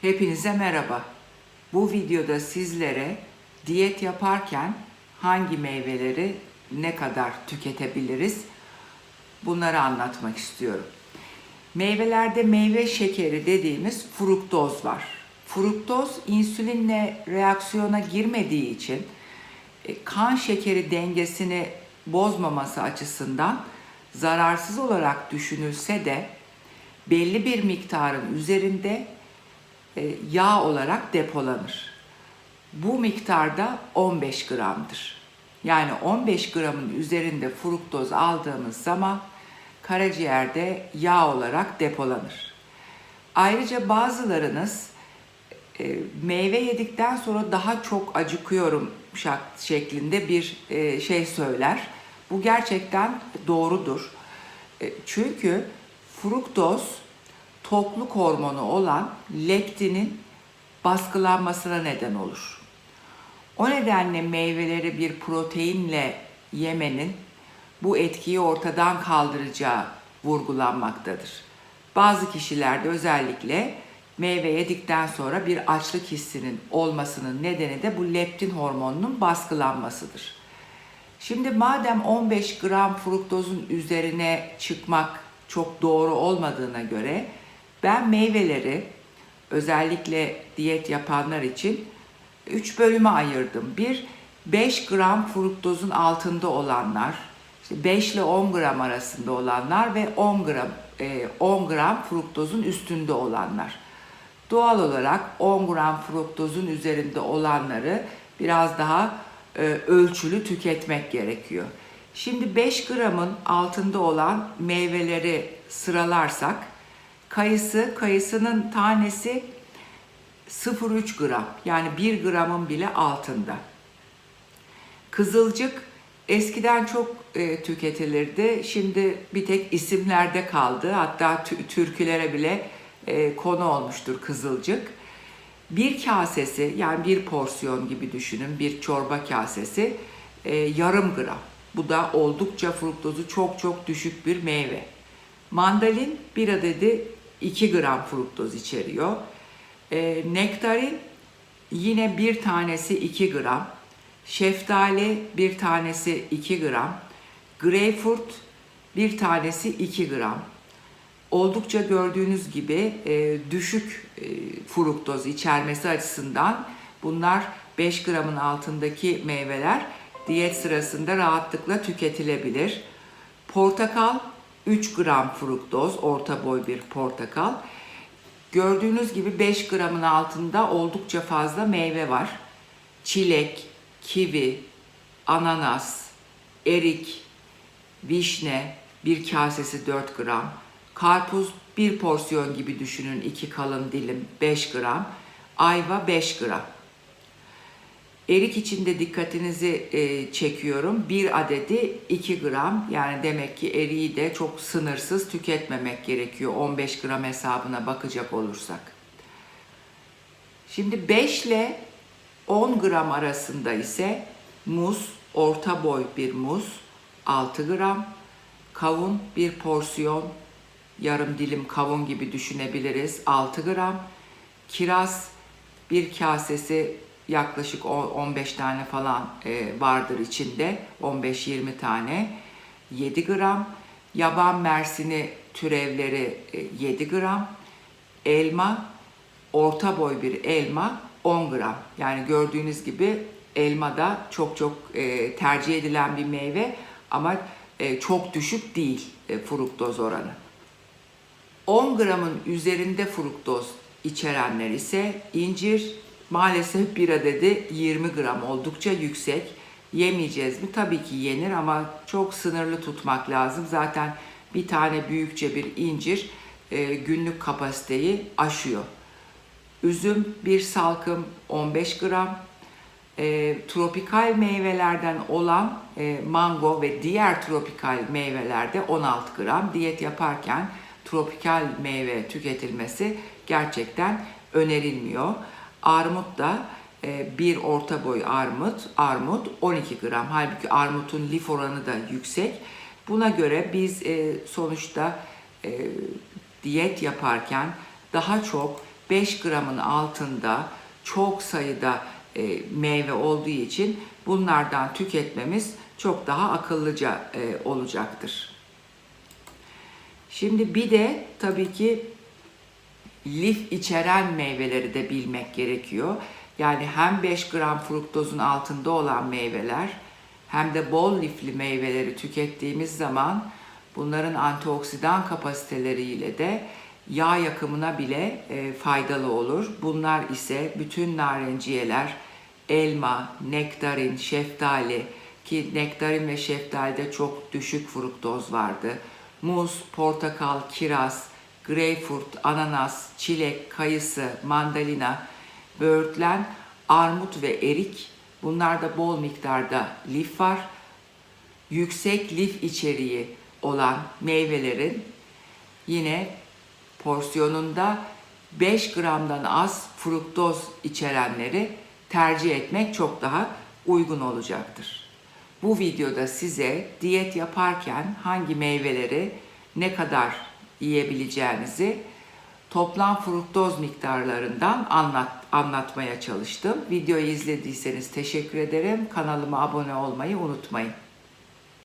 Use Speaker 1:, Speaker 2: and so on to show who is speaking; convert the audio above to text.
Speaker 1: Hepinize merhaba. Bu videoda sizlere diyet yaparken hangi meyveleri ne kadar tüketebiliriz bunları anlatmak istiyorum. Meyvelerde meyve şekeri dediğimiz fruktoz var. Fruktoz insülinle reaksiyona girmediği için e, kan şekeri dengesini bozmaması açısından zararsız olarak düşünülse de belli bir miktarın üzerinde yağ olarak depolanır. Bu miktarda 15 gramdır. Yani 15 gramın üzerinde fruktoz aldığımız zaman karaciğerde yağ olarak depolanır. Ayrıca bazılarınız e, meyve yedikten sonra daha çok acıkıyorum şeklinde bir e, şey söyler. Bu gerçekten doğrudur. E, çünkü fruktoz tokluk hormonu olan leptinin baskılanmasına neden olur. O nedenle meyveleri bir proteinle yemenin bu etkiyi ortadan kaldıracağı vurgulanmaktadır. Bazı kişilerde özellikle meyve yedikten sonra bir açlık hissinin olmasının nedeni de bu leptin hormonunun baskılanmasıdır. Şimdi madem 15 gram fruktozun üzerine çıkmak çok doğru olmadığına göre ben meyveleri özellikle diyet yapanlar için 3 bölüme ayırdım. Bir 5 gram fruktozun altında olanlar, işte 5 ile 10 gram arasında olanlar ve 10 gram e, 10 gram fruktozun üstünde olanlar. Doğal olarak 10 gram fruktozun üzerinde olanları biraz daha e, ölçülü tüketmek gerekiyor. Şimdi 5 gramın altında olan meyveleri sıralarsak kayısı, kayısının tanesi 0,3 gram yani 1 gramın bile altında. Kızılcık eskiden çok e, tüketilirdi. Şimdi bir tek isimlerde kaldı. Hatta tü- türkülere bile e, konu olmuştur kızılcık. Bir kasesi yani bir porsiyon gibi düşünün bir çorba kasesi e, yarım gram. Bu da oldukça fruktozu çok çok düşük bir meyve. Mandalin bir adedi 2 gram fruktoz içeriyor. E, nektarin yine bir tanesi 2 gram. Şeftali bir tanesi 2 gram. Greyfurt bir tanesi 2 gram. Oldukça gördüğünüz gibi e, düşük e, fruktoz içermesi açısından bunlar 5 gramın altındaki meyveler diyet sırasında rahatlıkla tüketilebilir. Portakal 3 gram fruktoz, orta boy bir portakal. Gördüğünüz gibi 5 gramın altında oldukça fazla meyve var. Çilek, kivi, ananas, erik, vişne bir kasesi 4 gram. Karpuz bir porsiyon gibi düşünün iki kalın dilim 5 gram. Ayva 5 gram. Erik için de dikkatinizi e, çekiyorum. Bir adedi 2 gram. Yani demek ki eriği de çok sınırsız tüketmemek gerekiyor 15 gram hesabına bakacak olursak. Şimdi 5 ile 10 gram arasında ise muz, orta boy bir muz 6 gram, kavun bir porsiyon, yarım dilim kavun gibi düşünebiliriz 6 gram, kiraz bir kasesi yaklaşık o- 15 tane falan e, vardır içinde 15-20 tane 7 gram, yaban mersini türevleri e, 7 gram, elma orta boy bir elma 10 gram. Yani gördüğünüz gibi elma da çok çok e, tercih edilen bir meyve ama e, çok düşük değil e, fruktoz oranı. 10 gramın üzerinde fruktoz içerenler ise incir maalesef bir adedi 20 gram oldukça yüksek. Yemeyeceğiz mi? Tabii ki yenir ama çok sınırlı tutmak lazım. Zaten bir tane büyükçe bir incir e, günlük kapasiteyi aşıyor. Üzüm bir salkım 15 gram. E, tropikal meyvelerden olan e, mango ve diğer tropikal meyvelerde 16 gram. Diyet yaparken tropikal meyve tüketilmesi gerçekten önerilmiyor. Armut da e, bir orta boy armut, armut 12 gram. Halbuki armutun lif oranı da yüksek. Buna göre biz e, sonuçta e, diyet yaparken daha çok 5 gramın altında çok sayıda meyve olduğu için bunlardan tüketmemiz çok daha akıllıca olacaktır. Şimdi bir de tabii ki lif içeren meyveleri de bilmek gerekiyor. Yani hem 5 gram fruktozun altında olan meyveler hem de bol lifli meyveleri tükettiğimiz zaman bunların antioksidan kapasiteleriyle de yağ yakımına bile e, faydalı olur. Bunlar ise bütün narenciyeler, elma, nektarin, şeftali ki nektarin ve şeftalide çok düşük fruktoz vardı. Muz, portakal, kiraz, greyfurt, ananas, çilek, kayısı, mandalina, böğürtlen, armut ve erik bunlarda bol miktarda lif var. Yüksek lif içeriği olan meyvelerin yine porsiyonunda 5 gramdan az fruktoz içerenleri tercih etmek çok daha uygun olacaktır. Bu videoda size diyet yaparken hangi meyveleri ne kadar yiyebileceğinizi toplam fruktoz miktarlarından anlat, anlatmaya çalıştım. Videoyu izlediyseniz teşekkür ederim. Kanalıma abone olmayı unutmayın.